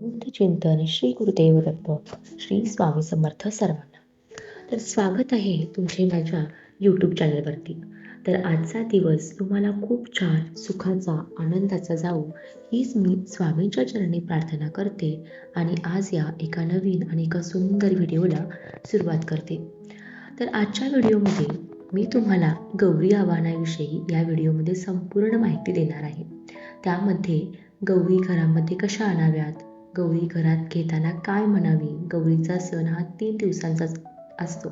बुद्ध चिंतन श्री गुरुदेव दत्त श्री स्वामी समर्थ सर्वांना. तर स्वागत आहे तुमचे माझ्या यूट्यूब चॅनलवरती तर आजचा दिवस तुम्हाला खूप छान सुखाचा आनंदाचा जाऊ हीच मी स्वामींच्या चरणी प्रार्थना करते आणि आज या एका नवीन आणि एका सुंदर व्हिडिओला सुरुवात करते. तर आजच्या व्हिडिओमध्ये मी तुम्हाला गौरी आव्हानाविषयी या व्हिडिओमध्ये संपूर्ण माहिती देणार आहे. त्यामध्ये गौरी घरामध्ये कशा आणाव्यात? गौरी घरात घेताना काय म्हणावी? गौरीचा सण हा तीन दिवसांचाच असतो.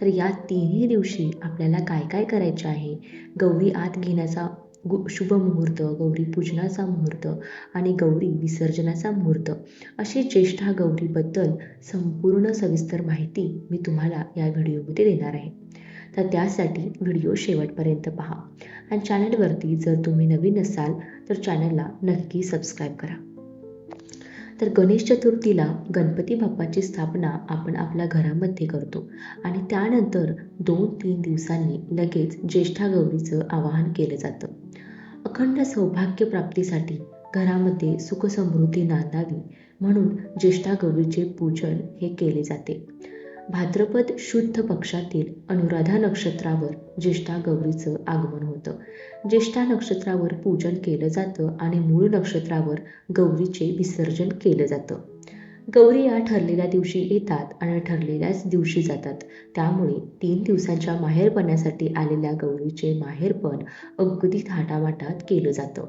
तर या तिन्ही दिवशी आपल्याला काय काय करायचे आहे? गौरी आत घेण्याचा गु शुभ मुहूर्त गौरी पूजनाचा मुहूर्त आणि गौरी विसर्जनाचा मुहूर्त. अशी ज्येष्ठा गौरीबद्दल संपूर्ण सविस्तर माहिती मी तुम्हाला या व्हिडिओमध्ये देणार आहे. तर त्यासाठी व्हिडिओ शेवटपर्यंत पहा. आणि चॅनलवरती जर तुम्ही नवीन असाल तर चॅनलला नक्की सबस्क्राईब करा. तर गणेश चतुर्थीला गणपती बाप्पाची स्थापना आपण आपल्या घरामध्ये करतो. आणि त्यानंतर दोन तीन दिवसांनी लगेच ज्येष्ठा गौरीचं आवाहन केलं जातं. अखंड सौभाग्य प्राप्तीसाठी घरामध्ये सुखसमृद्धी नांदावी म्हणून ज्येष्ठा गौरीचे पूजन हे केले जाते. भाद्रपद शुद्ध पक्षातील अनुराधा नक्षत्रावर ज्येष्ठा गौरीचं आगमन होतं. ज्येष्ठा नक्षत्रावर पूजन केलं जातं आणि मूळ नक्षत्रावर गौरीचे विसर्जन केलं जातं. गौरी या ठरलेल्या दिवशी येतात आणि ठरलेल्याच दिवशी जातात. त्यामुळे तीन दिवसांच्या माहेरपणासाठी आलेल्या गौरीचे माहेरपण अगदी थाटामाटात केलं जातं.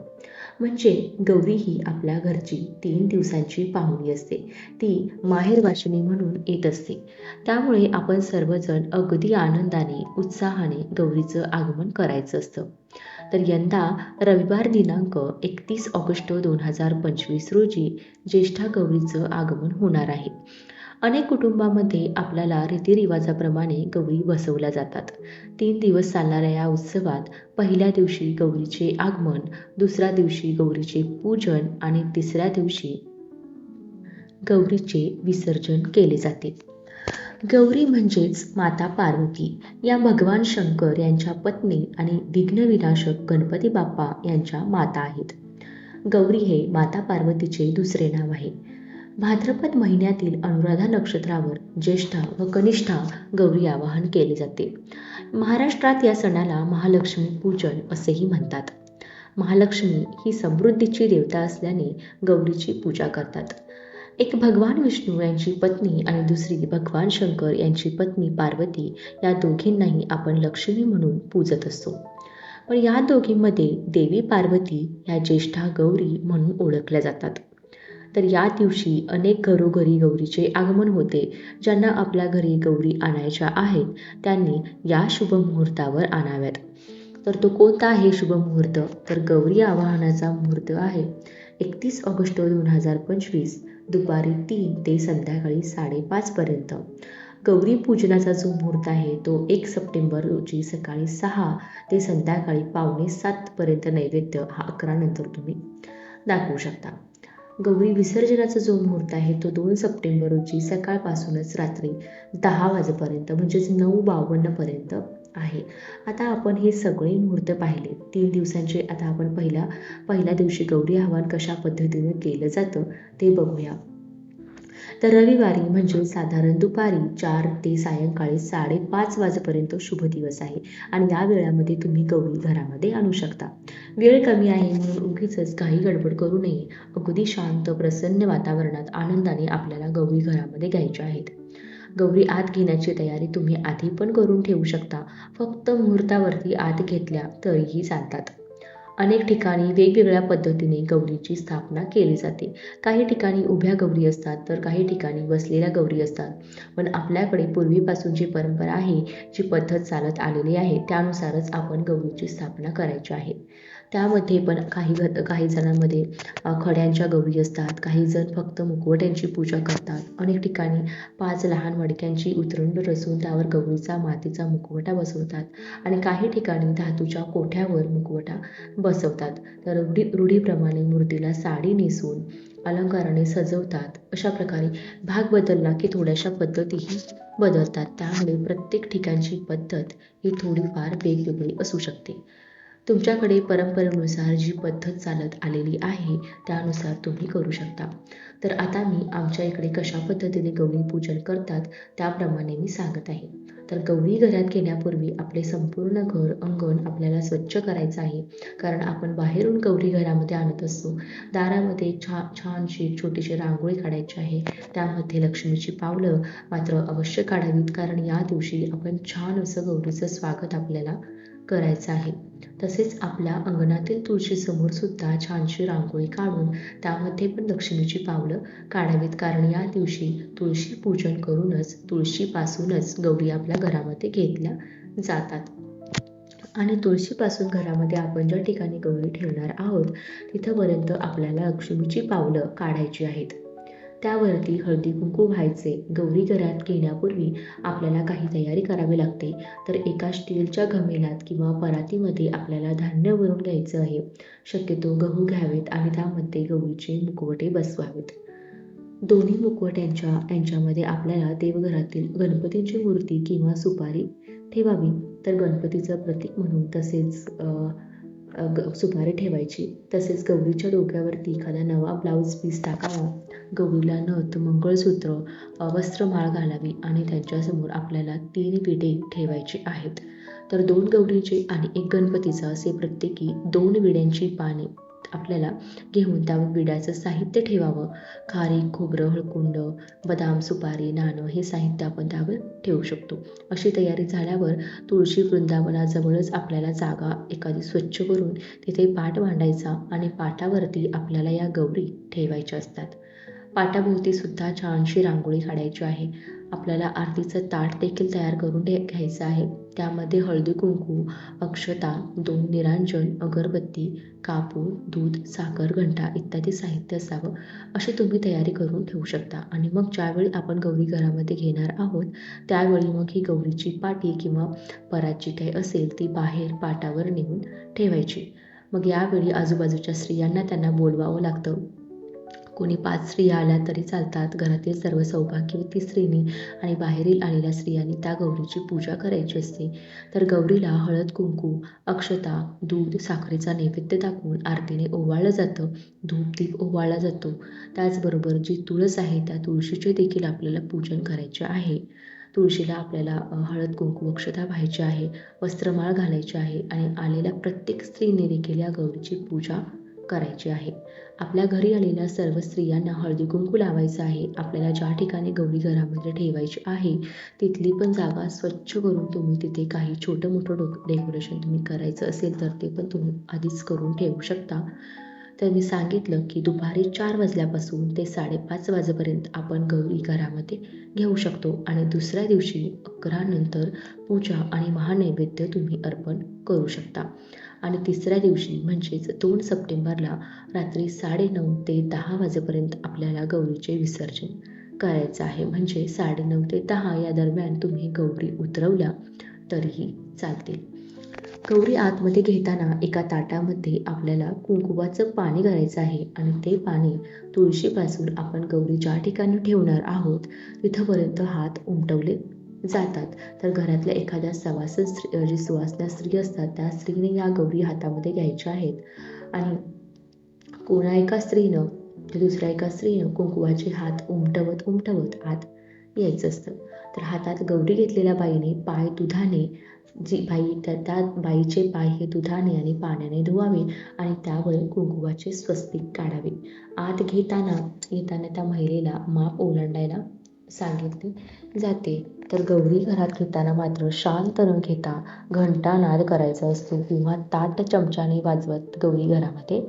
म्हणजे गौरी ही आपल्या घरची तीन दिवसांची पाहुणी असते. ती माहेरवाशिनी म्हणून येत असते. त्यामुळे आपण सर्वजण अगदी आनंदाने उत्साहाने गौरीचं आगमन करायचं असतं. तर यंदा रविवार दिनांक एकतीस ऑगस्ट दोन हजार पंचवीस रोजी ज्येष्ठा गौरीचं आगमन होणार आहे. अनेक कुटुंबामध्ये आपल्याला रीतिरिवाजाप्रमाणे गौरी बसवल्या जातात. तीन दिवस चालणाऱ्या या उत्सवात पहिल्या दिवशी गौरीचे आगमन दुसऱ्या दिवशी गौरीचे पूजन आणि तिसऱ्या दिवशी गौरीचे विसर्जन केले जाते. गौरी म्हणजेच माता पार्वती. या भगवान शंकर यांच्या पत्नी आणि विघ्नविनाशक गणपती बाप्पा यांच्या माता आहेत. गौरी हे माता पार्वतीचे दुसरे नाव आहे. भाद्रपद महिन्यातील अनुराधा नक्षत्रावर ज्येष्ठा व कनिष्ठा गौरी आवाहन केले जाते. महाराष्ट्रात या सणाला महालक्ष्मी पूजन असेही म्हणतात. महालक्ष्मी ही समृद्धीची देवता असल्याने गौरीची पूजा करतात. एक भगवान विष्णू यांची पत्नी आणि दुसरी भगवान शंकर यांची पत्नी पार्वती या दोघींनाही आपण लक्ष्मी म्हणून पूजत असतो. पण या दोघींमध्ये देवी पार्वती या ज्येष्ठा गौरी म्हणून ओळखल्या जातात. तर या दिवशी अनेक घरोघरी गौरीचे आगमन होते ज्यांना आपल्या घरी गौरी आणायच्या आहेत त्यांनी या शुभ मुहूर्तावर आणाव्यात. तर तो कोणता आहे शुभमुहूर्त तर गौरी आवाहनाचा मुहूर्त आहे एकतीस ऑगस्ट दोन हजार पंचवीस. दुपारी तीन ते संध्याकाळी साडेपाचपर्यंत गौरी पूजनाचा जो मुहूर्त आहे तो एक सप्टेंबर रोजी सकाळी सहा ते संध्याकाळी पावणे सातपर्यंत नैवेद्य हा अकरा नंतर तुम्ही दाखवू शकता. गौरी विसर्जनाचा जो मुहूर्त आहे तो दोन सप्टेंबर रोजी सकाळपासूनच रात्री दहा वाजेपर्यंत म्हणजेच नऊ बावन्नपर्यंत आहे. आता आपण हे सगळे मुहूर्त पाहिले. तीन दिवसांचे आता आपण पहिला पहिल्या दिवशी गौरी आव्हान कशा पद्धतीने केलं जातं ते बघूया. तर रविवारी म्हणजे साधारण दुपारी चार ते सायंकाळी साडेपाच वाजेपर्यंत शुभ दिवस आहे. आणि या वेळामध्ये तुम्ही गौरी घरामध्ये आणू शकता. वेळ कमी आहे म्हणून उगीच काही गडबड करू नये. अगदी शांत प्रसन्न वातावरणात आनंदाने आपल्याला गौरी घरामध्ये घ्यायच्या आहेत. गौरी आत घेण्याची तयारी तुम्ही आधी पण करून ठेवू शकता. फक्त मुहूर्तावरती आत घेतल्या तरीही चालतात. अनेक ठिकाणी वेगवेगळ्या पद्धतीने गौरीची स्थापना केली जाते. काही ठिकाणी उभ्या गौरी असतात तर काही ठिकाणी बसलेल्या गौरी असतात. पण आपल्याकडे पूर्वीपासून जी परंपरा आहे जी पद्धत चालत आलेली आहे त्यानुसारच आपण गौरीची स्थापना करायची आहे. त्यामध्ये पण काही घ काही जणांमध्ये खड्यांच्या गौरी असतात काही जण फक्त मुखवट्यांची पूजा करतात. अनेक ठिकाणी पाच लहान मडक्यांची उतरंड रचून त्यावर गौरीचा मातीचा मुखवटा बसवतात. आणि काही ठिकाणी धातूच्या कोठ्यावर मुखवटा ब बसवतात. तर रूढी रूढीप्रमाणे मूर्तीला साडी नेसून अलंकाराने सजवतात. अशा प्रकारे भाग बदलला की थोड्याशा पद्धतीही बदलतात. त्यामुळे प्रत्येक ठिकाणची पद्धत ही थोडीफार वेगवेगळी असू शकते. तुमच्याकडे परंपरेनुसार जी पद्धत चालत आलेली आहे त्यानुसार तुम्ही करू शकता. तर आता मी आमच्या इकडे कशा पद्धतीने गौरी पूजन करतात त्याप्रमाणे मी सांगत आहे. तर गौरी घरात घेण्यापूर्वी आपले संपूर्ण घर अंगण आपल्याला स्वच्छ करायचं आहे. कारण आपण बाहेरून गौरी घरामध्ये आणत असतो. दारामध्ये छा छानशी छोटीशी रांगोळी काढायची आहे. त्यामध्ये लक्ष्मीची पावलं मात्र अवश्य काढावीत. कारण या दिवशी आपण छान असं गौरीचं स्वागत आपल्याला करायचं आहे. तसेच आपल्या अंगणातील तुळशीसमोर सुद्धा छानशी रांगोळी काढून त्यामध्ये पण लक्ष्मीची पावलं काढावीत. कारण या दिवशी तुळशी पूजन करूनच तुळशीपासूनच गौरी आपल्या घरामध्ये घेतल्या जातात. आणि तुळशीपासून घरामध्ये आपण ज्या ठिकाणी गौरी ठेवणार आहोत तिथंपर्यंत आपल्याला लक्ष्मीची पावलं काढायची आहेत. त्यावरती हळदी कुंकू व्हायचे. गौरी घरात घेण्यापूर्वी आपल्याला काही तयारी करावी लागते. तर एका स्टीलच्या घमेलात किंवा परातीमध्ये आपल्याला धान्य भरून घ्यायचं आहे. शक्यतो गहू घ्यावेत आणि त्यामध्ये गौरीचे मुखवटे बसवावेत. दोन्ही मुखवट्यांच्या यांच्यामध्ये आपल्याला देवघरातील गणपतींची मूर्ती किंवा सुपारी ठेवावी. तर गणपतीचं प्रतीक म्हणून तसेच ग सुपारी ठेवायची. तसेच गौरीच्या डोक्यावरती एखादा नवा ब्लाऊज पीस टाकावा. गौरीला नथ मंगळसूत्र वस्त्रमाळ घालावी आणि त्यांच्यासमोर आपल्याला तीन विडे ठेवायची आहेत. तर दोन गौरीचे आणि एक गणपतीचं असे प्रत्येकी दोन विड्यांची पाने आपल्याला घेऊन त्यावर विड्याचं साहित्य ठेवावं. खारी खोबरं हळकुंड बदाम सुपारी नाणं हे साहित्य आपण त्यावर ठेवू शकतो. अशी तयारी झाल्यावर तुळशी वृंदावनाजवळच आपल्याला जागा एखादी स्वच्छ करून तिथे पाट मांडायचा आणि पाटावरती आपल्याला या गौरी ठेवायच्या असतात. पाटाभोवतीसुद्धा छानशी रांगोळी काढायची आहे. आपल्याला आरतीचं ताट देखील तयार करून घ्यायचं आहे. त्यामध्ये हळदी कुंकू अक्षता दोन निरांजन अगरबत्ती कापूर दूध साखर घंटा इत्यादी साहित्य असावं. अशी तुम्ही तयारी करून ठेवू शकता. आणि मग ज्यावेळी आपण गौरी घरामध्ये घेणार आहोत त्यावेळी मग ही गौरीची पाटी किंवा परात जी काही असेल ती बाहेर पाटावर नेऊन ठेवायची. मग यावेळी आजूबाजूच्या स्त्रियांना त्यांना बोलवावं लागतं. कोणी पाच स्त्रिया आल्या तरी चालतात. घरातील सर्व सौभाग्यवती स्त्रीनी आणि बाहेरील आलेल्या स्त्रियांनी त्या गौरीची पूजा करायची असते. तर गौरीला हळद कुंकू अक्षता दूध साखरेचा नैवेद्य दाखवून आरतीने ओवाळलं जातं. धूप दीप ओवाळला जातो. त्याचबरोबर जी तुळस आहे त्या तुळशीचे देखील आपल्याला पूजन करायचे आहे. तुळशीला आपल्याला हळद कुंकू अक्षता व्हायची आहे वस्त्रमाळ घालायची आहे आणि आलेल्या प्रत्येक स्त्रीने देखील या गौरीची पूजा करायची आहे. आपल्या घरी आलेल्या सर्व स्त्रियांना हळदी कुंकू लावायचं आहे. आपल्याला ज्या ठिकाणी गौरी घरामध्ये ठेवायची आहे तिथली पण जागा स्वच्छ करून तुम्ही तिथे काही छोटं मोठं डो डेकोरेशन तुम्ही करायचं असेल तर ते पण तुम्ही आधीच करून ठेवू शकता. तर मी सांगितलं की दुपारी चार वाजल्यापासून ते साडेपाच वाजेपर्यंत आपण गौरी घरामध्ये घेऊ शकतो आणि दुसऱ्या दिवशी अकरा नंतर पूजा आणि महानैवेद्य तुम्ही अर्पण करू शकता. आणि तिसऱ्या दिवशी म्हणजेच दोन सप्टेंबरला रात्री साडेनऊ ते दहा वाजेपर्यंत आपल्याला गौरीचे विसर्जन करायचं आहे. म्हणजे साडेनऊ ते दहा या दरम्यान तुम्ही गौरी उतरवल्या तरीही चालतील. गौरी आतमध्ये घेताना एका ताटामध्ये आपल्याला कुंकुवाचं पाणी करायचं आहे आणि ते पाणी तुळशीपासून आपण गौरी ज्या ठिकाणी ठेवणार आहोत तिथंपर्यंत हात उमटवले. जातात. तर घरातल्या एखाद्या सवास स्त्री जी सुवासना स्त्री असतात त्या स्त्रीने या गौरी हातामध्ये घ्यायच्या आहेत. आणि कोणा एका स्त्रीनं दुसऱ्या एका स्त्रीनं कुंकुवाचे हात उमटवत उमटवत आत यायचं असतं. तर हातात गौरी घेतलेल्या बाईने पाय दुधाने जी बाई त्या त्या बाईचे पाय हे दुधाने आणि पाण्याने धुवावे आणि त्यावर कुंकुवाचे स्वस्तिक काढावे. आत घेताना येताना त्या महिलेला माप ओलांडायला सांगितली जाते. तर गौरी घरात घेताना मात्र शांत न घेता घंटानाद करायचा असतो. किंवा ताट चमच्याने वाजवत गौरी घरामध्ये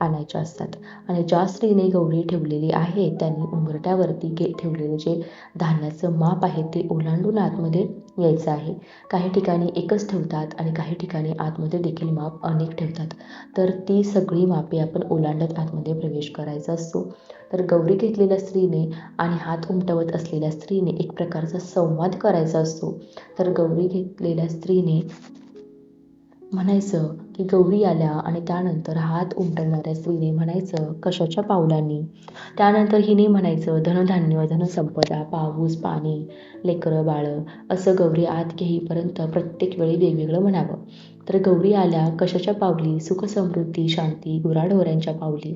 आणायच्या असतात. आणि ज्या स्त्रीने गौरी ठेवलेली आहे त्यांनी उंबरट्यावरती गे ठेवलेले जे धान्याचं माप आहे ते ओलांडून आतमध्ये यायचं आहे. काही ठिकाणी एकच ठेवतात आणि काही ठिकाणी आतमध्ये देखील माप अनेक ठेवतात. तर ती सगळी मापे आपण ओलांडत आतमध्ये प्रवेश करायचा असतो. तर गौरी घेतलेल्या स्त्रीने आणि हात उमटवत असलेल्या स्त्रीने एक प्रकारचा संवाद करायचा असतो. तर गौरी घेतलेल्या स्त्रीने म्हणायचं की गौरी आल्या आणि त्यानंतर हात उमटवणाऱ्या स्त्रीने म्हणायचं कशाच्या पावलांनी? त्यानंतर हिने म्हणायचं धनधान्य धनसंपदा पाऊस पाणी लेकरं बाळं असं गौरी आत घेईपर्यंत प्रत्येक वेळी वेगवेगळं म्हणावं. तर गौरी आल्या कशाच्या पावली? सुखसमृद्धी शांती गुराढोऱ्यांच्या पावली.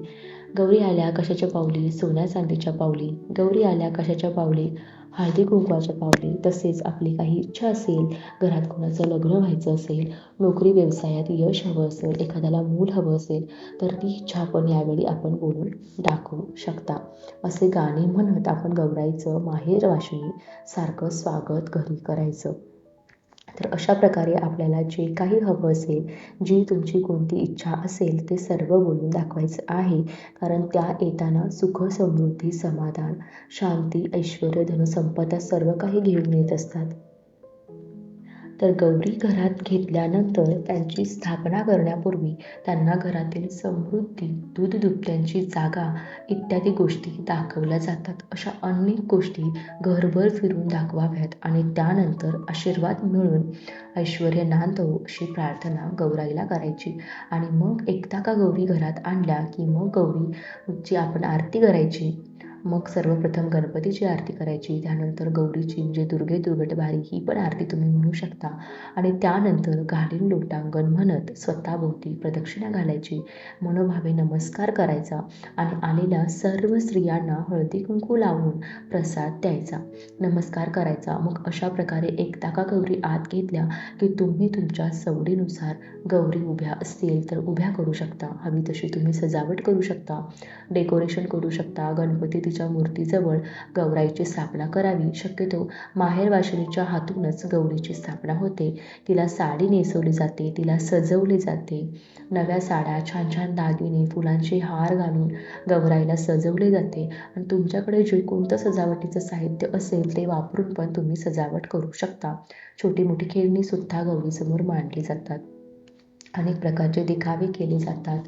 गौरी आल्या कशाच्या पावली? सोन्या चांदीच्या पावली. गौरी आल्या कशाच्या पावली? हळदी कुंकवाच्या पावली तसेच आपली काही इच्छा असेल घरात कोणाचं लग्न व्हायचं असेल नोकरी व्यवसायात यश हवं असेल एखाद्याला मूल हवं असेल तर ती इच्छा आपण यावेळी आपण बोलून दाखवू शकता. असे गाणे म्हणत आपण गौराईचं माहेर वाशिनी सारखं स्वागत घरी करायचं. तर अशा प्रकारे आपल्याला जे काही हवं असेल जी तुमची कोणती इच्छा असेल ते सर्व बोलून दाखवायचं आहे. कारण त्या येताना सुख समृद्धी समाधान शांती ऐश्वर धनसंपदा सर्व काही घेऊन येत असतात. तर गौरी घरात घेतल्यानंतर त्यांची स्थापना करण्यापूर्वी त्यांना घरातील समृद्धी दूध दुभत्यांची जागा इत्यादी गोष्टी दाखवल्या जातात. अशा अनेक गोष्टी घरभर फिरून दाखवाव्यात आणि त्यानंतर आशीर्वाद मिळून ऐश्वर नांदव अशी प्रार्थना गौराईला करायची. आणि मग एकदा का गौरी घरात आणल्या की मग गौरीची आपण आरती करायची? मग सर्वप्रथम गणपतीची आरती करायची त्यानंतर गौरीची म्हणजे दुर्गे दुर्गटबारी ही पण आरती तुम्ही म्हणू शकता. आणि त्यानंतर घालीन लोटांगण म्हणत स्वतःभोवती प्रदक्षिणा घालायची. मनोभावे नमस्कार करायचा आणि आलेल्या सर्व स्त्रियांना हळदी कुंकू लावून प्रसाद द्यायचा. नमस्कार करायचा. मग अशा प्रकारे एकदा का गौरी आत घेतल्या की तुम्ही तुमच्या सवडीनुसार गौरी उभ्या असतील तर उभ्या करू शकता. हवी तशी तुम्ही सजावट करू शकता. डेकोरेशन करू शकता. गणपती तिच्या मूर्तीजवळ गौराईची स्थापना करावी. शक्यतो माहेरवाशिणीच्या हातूनच गौरीची स्थापना होते. तिला साडी नेसवली जाते तिला सजवले जाते. नव्या साड्या छान छान दागिने फुलांचे हार घालून गौराईला सजवले जाते. आणि तुमच्याकडे जे कोणतं सजावटीचं साहित्य असेल ते वापरून पण तुम्ही सजावट करू शकता. छोटी मोठी खेळणीसुद्धा गौरीसमोर मांडली जातात. अनेक प्रकारचे दिखावे केले जातात.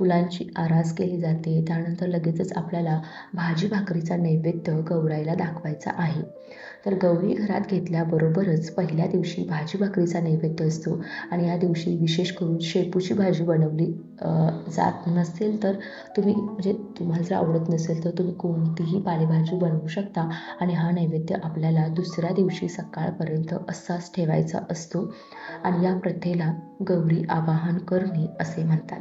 फुलांची आरास केली जाते. त्यानंतर लगेचच आपल्याला भाजी भाकरीचा नैवेद्य गौराईला दाखवायचा आहे. तर गौरी घरात घेतल्याबरोबरच पहिल्या दिवशी भाजी भाकरीचा नैवेद्य असतो आणि या दिवशी विशेष करून शेपूची भाजी बनवली जात नसेल तर तुम्ही म्हणजे तुम्हाला जर आवडत नसेल तर तुम्ही कोणतीही पालेभाजी बनवू शकता आणि हा नैवेद्य आपल्याला दुसऱ्या दिवशी सकाळपर्यंत असाच ठेवायचा असतो. आणि या प्रथेला गौरी आवाहन करणे असे म्हणतात.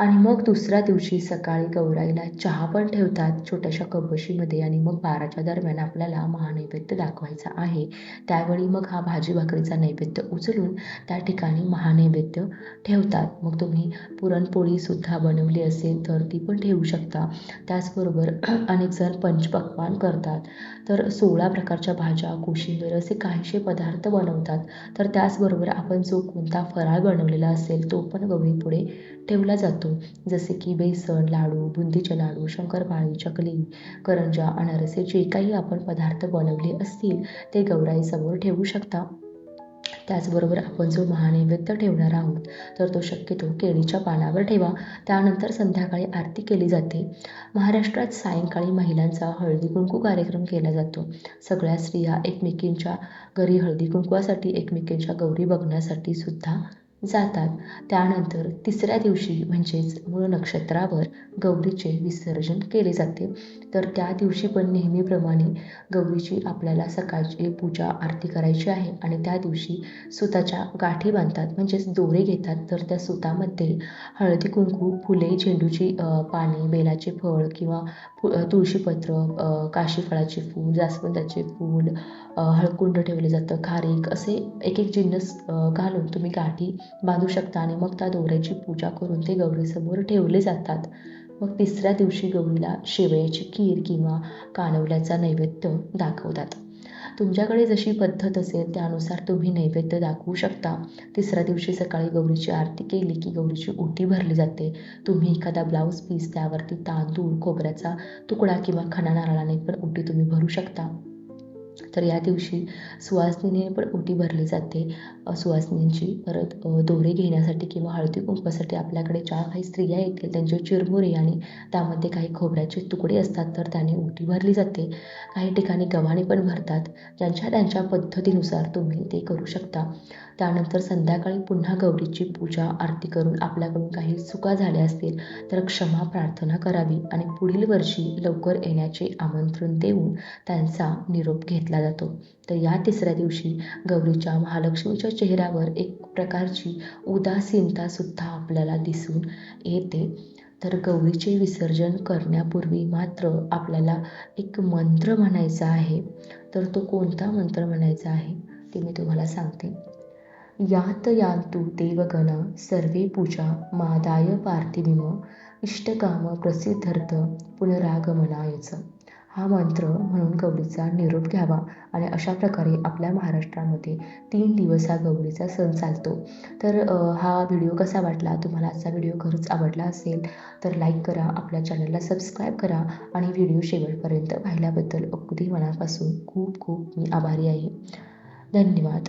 आणि मग दुसऱ्या दिवशी सकाळी गौराईला चहा पण ठेवतात छोट्याशा कबशीमध्ये आणि मग बाराच्या दरम्यान आपल्याला महानैवेद्य दाखवायचा आहे. त्यावेळी मग हा भाजी भाकरीचा नैवेद्य उचलून त्या ठिकाणी महानैवेद्य ठेवतात. मग तुम्ही पुरणपोळीसुद्धा बनवली असेल तर ती पण ठेवू शकता. त्याचबरोबर अनेक जण पंचपक्वान करतात. तर सोळा प्रकारच्या भाज्या कोशिंबीर असे काहीसे पदार्थ बनवतात. तर त्याचबरोबर आपण जो कोणता फराळ बनवलेला असेल तो पण गौरीपुढे ठेवला जातो. जसे की बेसन लाडू बुंदीचे लाडू शंकरपाळी चकली करंजा अनारसे जे काही आपण पदार्थ बनवले असतील ते गौराईसमोर ठेवू शकता. त्याचबरोबर आपण जो महानैवेद्य ठेवणार आहोत तर तो शक्यतो केळीच्या पानावर ठेवा. त्यानंतर संध्याकाळी आरती केली जाते. महाराष्ट्रात सायंकाळी महिलांचा हळदी कुंकू कार्यक्रम केला जातो. सगळ्या स्त्रिया एकमेकींच्या घरी हळदी कुंकवासाठी एकमेकींच्या गौरी बघण्यासाठी सुद्धा जातात. त्यानंतर तिसऱ्या दिवशी म्हणजेच मूळ नक्षत्रावर गौरीचे विसर्जन केले जाते. तर त्या दिवशी पण नेहमीप्रमाणे गौरीची आपल्याला सकाळची पूजा आरती करायची आहे आणि त्या दिवशी सुताच्या गाठी बांधतात. म्हणजेच दोरे घेतात. तर त्या सुतामध्ये हळदी कुंकू फुले झेंडूची पाने बेलाचे फळ किंवा फु तुळशीपत्र काशीफळाचे फूल जास्वंदाचे फूल हळकुंड ठेवले जातं. खारीक असे एक एक जिन्नस घालून तुम्ही गाठी बांधू शकता आणि मग त्या दोऱ्याची पूजा करून ते गौरीसमोर ठेवले जातात. मग तिसऱ्या दिवशी गौरीला शेवयाची खीर किंवा कानवल्याचा नैवेद्य दाखवतात. तुमच्याकडे जशी पद्धत असेल त्यानुसार तुम्ही नैवेद्य दाखवू शकता. तिसऱ्या दिवशी सकाळी गौरीची आरती केली की गौरीची ओटी भरली जाते. तुम्ही एखादा ब्लाऊज पीस त्यावरती तांदूळ खोबऱ्याचा तुकडा किंवा खणा नारळाने पण ओटी तुम्ही भरू शकता. तर या दिवशी सुवासिनीने पण ओटी भरली जाते. सुवासिनींची परत दोरे घेण्यासाठी किंवा हळदी कुंकवासाठी आपल्याकडे ज्या काही स्त्रिया येतील. त्यांचे चिरमुरे आणि त्यामध्ये काही खोबऱ्याचे तुकडे असतात तर त्याने ओटी भरली जाते. काही ठिकाणी गव्हाणे पण भरतात. ज्यांच्या त्यांच्या पद्धतीनुसार तुम्ही ते करू शकता. त्यानंतर संध्याकाळी पुन्हा गौरीची पूजा आरती करून आपल्याकडून काही चुका झाल्या असतील तर क्षमा प्रार्थना करावी आणि पुढील वर्षी लवकर येण्याचे आमंत्रण देऊन त्यांचा निरोप घेतला जातो. तर या तिसऱ्या दिवशी गौरीच्या महालक्ष्मीच्या चेहऱ्यावर एक प्रकारची उदासीनतासुद्धा आपल्याला दिसून येते. तर गौरीचे विसर्जन करण्यापूर्वी मात्र आपल्याला एक मंत्र म्हणायचा आहे. तर तो कोणता मंत्र म्हणायचा आहे ते मी तुम्हाला सांगते. यात यान्तु देवगण सर्वे पूजा मादाय पार्थिविम इष्टकाम प्रसिद्धर्थ पुनरागमनायच हा मंत्र म्हणून गौरीचा निरोप घ्यावा आणि अशा प्रकारे आपल्या महाराष्ट्रामध्ये तीन दिवस हा गौरीचा सण चालतो. तर हा व्हिडिओ कसा वाटला? तुम्हाला आजचा व्हिडिओ खरंच आवडला असेल तर लाईक करा आपल्या चॅनलला सबस्क्राईब करा आणि व्हिडिओ शेवटपर्यंत पाहिल्याबद्दल अगदी मनापासून खूप खूप मी आभारी आहे. धन्यवाद.